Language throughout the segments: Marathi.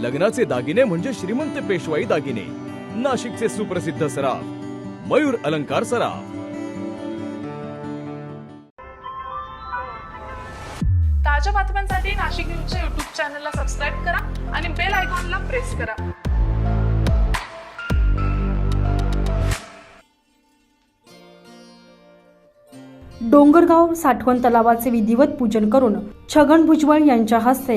लग्नाचे दागिने म्हणजे श्रीमंत पेशवाई दागिने. नाशिकचे सुप्रसिद्ध सराफ मयूर अलंकार सराफ. ताज्या बातम्यांसाठी नाशिक न्यूजच्या युट्यूब चॅनलला सबस्क्राईब करा आणि बेल आयकॉनला प्रेस करा. डोंगरगाव साठवण तलावाचे विधिवत पूजन करून छगन भुजबळ यांच्या हस्ते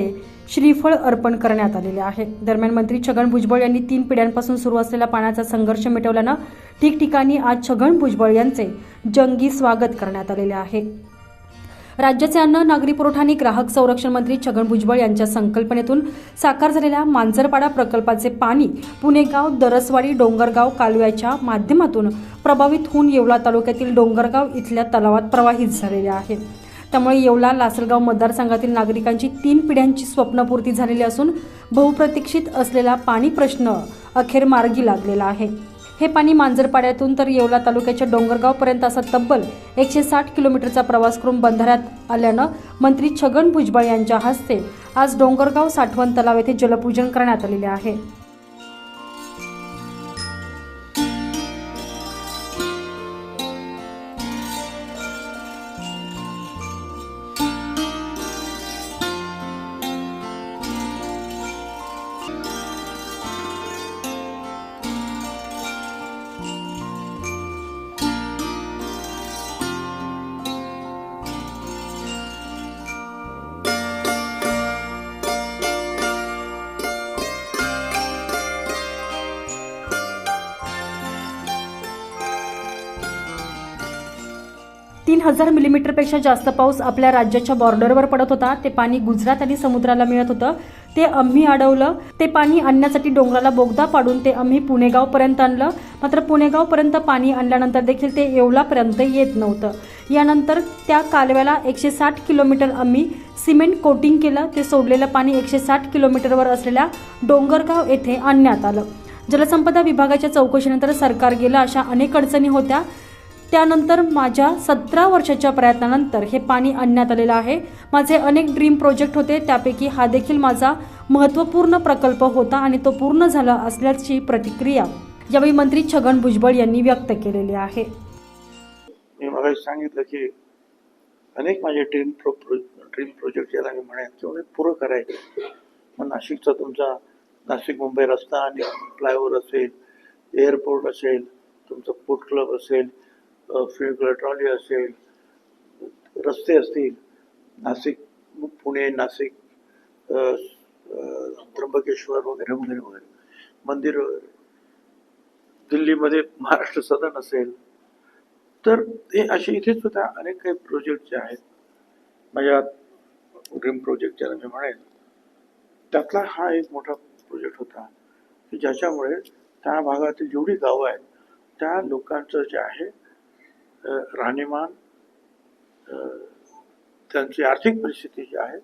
श्रीफळ अर्पण करण्यात आलेले आहे. दरम्यान मंत्री छगन भुजबळ यांनी तीन पिढ्यांपासून सुरू असलेला पाण्याचा संघर्ष मिटवल्यानं ठिकठिकाणी आज छगन भुजबळ यांचे जंगी स्वागत करण्यात आलेले आहे. राज्याचे अन्न नागरी पुरवठा आणि ग्राहक संरक्षण मंत्री छगन भुजबळ यांच्या संकल्पनेतून साकार झालेल्या मांजरपाडा प्रकल्पाचे पाणी पुणेगाव दरसवाडी डोंगरगाव कालव्याच्या माध्यमातून प्रभावित होऊन येवला तालुक्यातील डोंगरगाव इथल्या तलावात प्रवाहित झालेले आहे. त्यामुळे येवला लासलगाव मतदारसंघातील नागरिकांची तीन पिढ्यांची स्वप्नपूर्ती झालेली असून बहुप्रतीक्षित असलेला पाणी प्रश्न अखेर मार्गी लागलेला आहे. हे पाणी मांजरपाड्यातून तर येवला तालुक्याच्या डोंगरगावपर्यंत असा तब्बल एकशे साठ किलोमीटरचा प्रवास करून बंधाऱ्यात आल्यानं मंत्री छगन भुजबळ यांच्या हस्ते आज डोंगरगाव साठवण तलाव येथे जलपूजन करण्यात आलेले आहे. तीन हजार मिलीमीटरपेक्षा जास्त पाऊस आपल्या राज्याच्या बॉर्डरवर पडत होता. ते पाणी गुजरात आणि समुद्राला मिळत होतं. ते आम्ही अडवलं. ते पाणी आणण्यासाठी डोंगराला बोगदा पाडून ते आम्ही पुणेगावपर्यंत आणलं. मात्र पुणेगावपर्यंत पाणी आणल्यानंतर देखील ते येवलापर्यंत येत नव्हतं. यानंतर त्या कालव्याला एकशे साठ किलोमीटर आम्ही सिमेंट कोटिंग केलं. ते सोडलेलं पाणी एकशे साठ किलोमीटरवर असलेल्या डोंगरगाव येथे आणण्यात आलं. जलसंपदा विभागाच्या चौकशीनंतर सरकार गेलं अशा अनेक अडचणी होत्या. त्यानंतर माझ्या सतरा वर्षाच्या प्रयत्नानंतर हे पाणी आणण्यात आलेलं आहे. माझे अनेक ड्रीम प्रोजेक्ट होते. त्यापैकी हा देखील माझा महत्त्वपूर्ण प्रकल्प होता आणि तो पूर्ण झाला असल्याची प्रतिक्रिया यावेळी मंत्री छगन भुजबळ यांनी व्यक्त केलेली आहे. मी मग सांगितलं की अनेक माझे ड्रीम प्रो ड्रीम प्रोजेक्ट ज्याला मी म्हणेन तेवढे पुरं करायचे. मग नाशिकचा तुमचा नाशिक मुंबई रस्ता आणि फ्लायओव्हर असेल एअरपोर्ट असेल तुमचं फूड क्लब असेल फिल्ड ट्रॉली असेल रस्ते असतील नाशिक पुणे नाशिक त्र्यंबकेश्वर वगैरे वगैरे वगैरे. मंदिर वगैरे. दिल्लीमध्ये महाराष्ट्र सदन असेल. तर हे असे इथे सुद्धा अनेक काही प्रोजेक्ट जे आहेत माझ्या ड्रीम प्रोजेक्ट ज्याला मी म्हणेन त्यातला हा एक मोठा प्रोजेक्ट होता. की ज्याच्यामुळे त्या भागातील जेवढी गावं आहेत त्या लोकांचं जे आहे राहणीमान त्यांची आर्थिक परिस्थिती जी आहे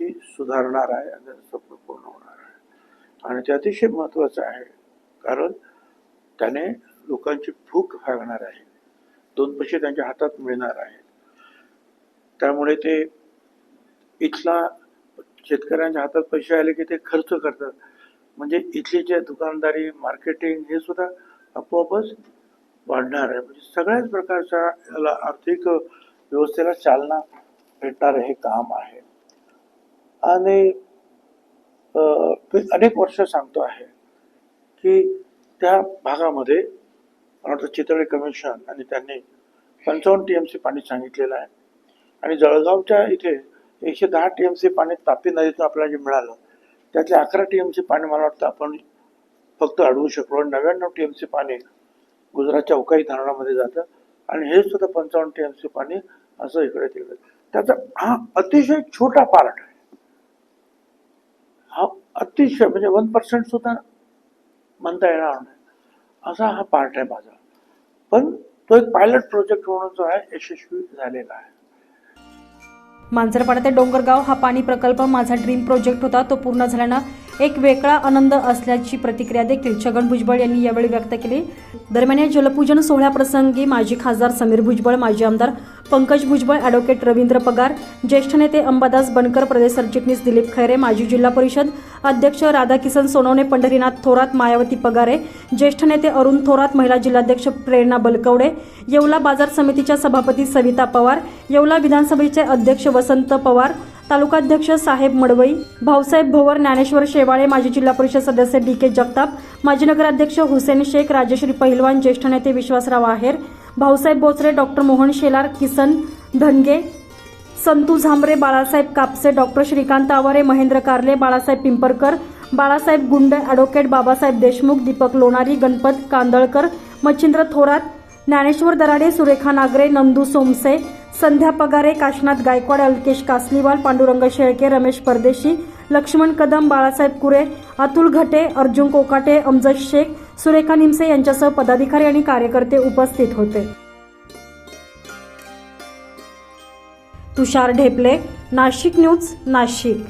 ती सुधारणार आहे आणि त्यांचं स्वप्न पूर्ण होणार आहे. आणि ते अतिशय महत्त्वाचं आहे कारण त्याने लोकांची भूक भागणार आहे. दोन पैसे त्यांच्या हातात मिळणार आहेत. त्यामुळे ते इथला शेतकऱ्यांच्या हातात पैसे आले की ते खर्च करतात. म्हणजे इथली जे दुकानदारी मार्केटिंग हे सुद्धा आपोआपच वाढणार आहे. म्हणजे सगळ्याच प्रकारच्या याला आर्थिक व्यवस्थेला चालना भेटणार हे काम आहे. आणि मी अनेक वर्ष सांगतो आहे की त्या भागामध्ये मला वाटतं चितळे कमिशन आणि त्यांनी पंचावन्न टी एम सी पाणी सांगितलेलं आहे. आणि जळगावच्या इथे एकशे दहा टी एम सी पाणी तापी नदीतून आपल्याला जे मिळालं त्यातले अकरा टी एम सी पाणी मला वाटतं आपण फक्त अडवू शकलो. आणि नव्याण्णव टी एम सी पाणी गुजरातच्या अवकाळी धरणामध्ये जातं. आणि हे सुद्धा पंचावन्न टी एम सी पाणी असं इकडे तिकडे. त्याचा हा अतिशय छोटा पार्ट आहे. हा अतिशय म्हणजे वन पर्सेंट सुद्धा म्हणता येणार नाही. असा हा पार्ट आहे माझा. पण तो एक पायलट प्रोजेक्ट म्हणून जो आहे यशस्वी झालेला आहे. मांजरपाडा ते डोंगरगाव हा पाणी प्रकल्प माझा ड्रीम प्रोजेक्ट होता. तो पूर्ण झाल्यानं एक वेगळा आनंद असल्याची प्रतिक्रिया देखील छगन भुजबळ यांनी यावेळी व्यक्त केली. दरम्यान या जलपूजन सोहळ्याप्रसंगी माजी खासदार समीर भुजबळ माजी आमदार पंकज भुजबळ ॲडव्होकेट रवींद्र पगार ज्येष्ठ नेते अंबादास बनकर प्रदेश सरचिटणीस दिलीप खैरे माजी जिल्हा परिषद अध्यक्ष राधाकिसन सोनवणे पंढरीनाथ थोरात मायावती पगारे ज्येष्ठ नेते अरुण थोरात महिला जिल्हाध्यक्ष प्रेरणा बलकवडे येवला बाजार समितीच्या सभापती सविता पवार येवला विधानसभेचे अध्यक्ष वसंत पवार तालुकाध्यक्ष साहेब मडवई भाऊसाहेब भोवर ज्ञानेश्वर शेवाळे माजी जिल्हा परिषद सदस्य डी के जगताप माजी नगराध्यक्ष हुसेन शेख राजश्री पहिलवान ज्येष्ठ नेते Vishwasrao Aher Bhausaheb Bochare doctor Mohan Shelar Kisan Dhange Santu Zambare Balasaheb Kapse doctor Shrikant Aware Mahendra Karle Balasaheb Pimparkar Balasaheb Gund advocate Babasaheb Deshmukh Deepak Lonari Ganpat Kandalkar Machhindra Thorat Dnyaneshwar Darade Surekha Nagare Nandu Somse Sandhya Pagare Kashinath Gaikwad Alkesh Kasliwal Pandurang Shelke Ramesh Pardeshi Laxman Kadam Balasaheb कुरे Atul घटे अर्जुन कोकाटे अमजद शेख सुरेखा निमसे यांच्यासह पदाधिकारी आणि कार्यकर्ते उपस्थित होते. तुषार ढेपले नाशिक न्यूज नाशिक.